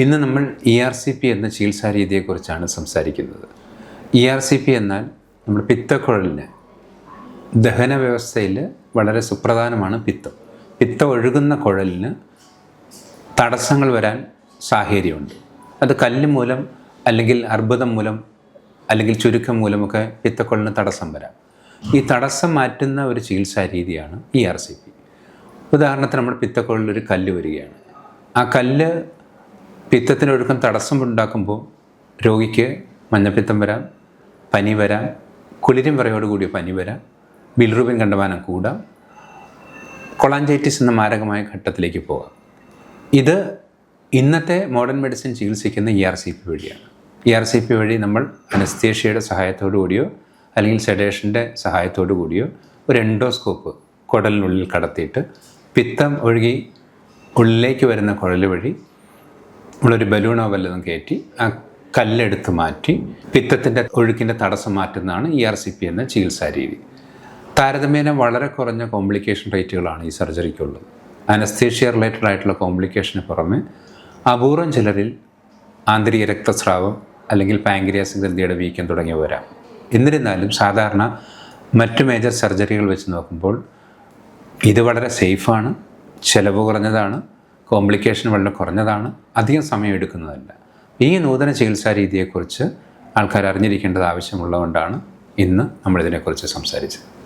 ഇന്ന് നമ്മൾ E R C P എന്ന ചികിത്സാ രീതിയെക്കുറിച്ചാണ് സംസാരിക്കുന്നത്. ഇ ആർ സി പി എന്നാൽ നമ്മൾ പിത്തക്കുഴലിന് ദഹന വ്യവസ്ഥയിൽ വളരെ സുപ്രധാനമാണ് പിത്തം. പിത്തം ഒഴുകുന്ന കുഴലിന് തടസ്സങ്ങൾ വരാൻ സാഹചര്യമുണ്ട്. അത് കല്ല് മൂലം അല്ലെങ്കിൽ അർബുദം മൂലം അല്ലെങ്കിൽ ചുരുക്കം മൂലമൊക്കെ പിത്തക്കുഴലിന് തടസ്സം വരാം. ഈ തടസ്സം മാറ്റുന്ന ഒരു ചികിത്സാ രീതിയാണ് ഇ ആർ സി പി ഉദാഹരണത്തിന് നമ്മൾ പിത്തക്കുഴലിൽ ഒരു കല്ല് വരികയാണ്. ആ കല്ല് പിത്തത്തിനൊഴുക്കം തടസ്സം ഉണ്ടാക്കുമ്പോൾ രോഗിക്ക് മഞ്ഞപ്പിത്തം വരാം പനി വരാം കുളിരും വിറയോടുകൂടിയ പനി വരാം ബിൽറുബിൻ കണ്ടമാനം കൂടാം കൊളാഞ്ചൈറ്റിസ് എന്ന മാരകമായ ഘട്ടത്തിലേക്ക് പോകാം. ഇത് ഇന്നത്തെ മോഡേൺ മെഡിസിൻ ചികിത്സിക്കുന്ന ഇ ആർ സി പി വഴിയാണ്. ഇ ആർ സി പി വഴി നമ്മൾ അനസ്തേഷ്യയുടെ സഹായത്തോടു കൂടിയോ അല്ലെങ്കിൽ സെഡേഷന്റെ സഹായത്തോടു കൂടിയോ ഒരു എൻഡോസ്കോപ്പ് കുടലിനുള്ളിൽ കടത്തിയിട്ട് പിത്തം ഒഴുകി ഉള്ളിലേക്ക് വരുന്ന കുഴൽ വഴി നമ്മളൊരു ബലൂണോ വല്ലതും കയറ്റി ആ കല്ലെടുത്ത് മാറ്റി പിത്തത്തിന്റെ ഒഴുക്കിന്റെ തടസ്സം മാറ്റുന്നതാണ് ഇ ആർ സി പി എന്ന ചികിത്സാ രീതി. താരതമ്യേന വളരെ കുറഞ്ഞ കോംപ്ലിക്കേഷൻ റേറ്റുകളാണ് ഈ സർജറിക്കുള്ളത്. അനസ്തേഷ്യ റിലേറ്റഡ് ആയിട്ടുള്ള കോംപ്ലിക്കേഷന് പുറമെ അപൂർവം ചിലരിൽ ആന്തരിക രക്തസ്രാവം അല്ലെങ്കിൽ പാങ്ക്രിയാസ് ഗ്രന്ഥിയുടെ വീക്കം തുടങ്ങിയവ വരാം. എന്നിരുന്നാലും സാധാരണ മറ്റ് മേജർ സർജറികൾ വെച്ച് നോക്കുമ്പോൾ ഇത് വളരെ സേഫാണ് ചിലവ് കുറഞ്ഞതാണ് കോംപ്ലിക്കേഷൻ വളരെ കുറഞ്ഞതാണ്. അധികം സമയം എടുക്കുന്നതല്ല. ഈ നൂതന ചികിത്സാ രീതിയെക്കുറിച്ച് ആൾക്കാർ അറിഞ്ഞിരിക്കേണ്ടത് ആവശ്യമുള്ളതുകൊണ്ടാണ് ഇന്ന് നമ്മളിതിനെക്കുറിച്ച് സംസാരിച്ചത്.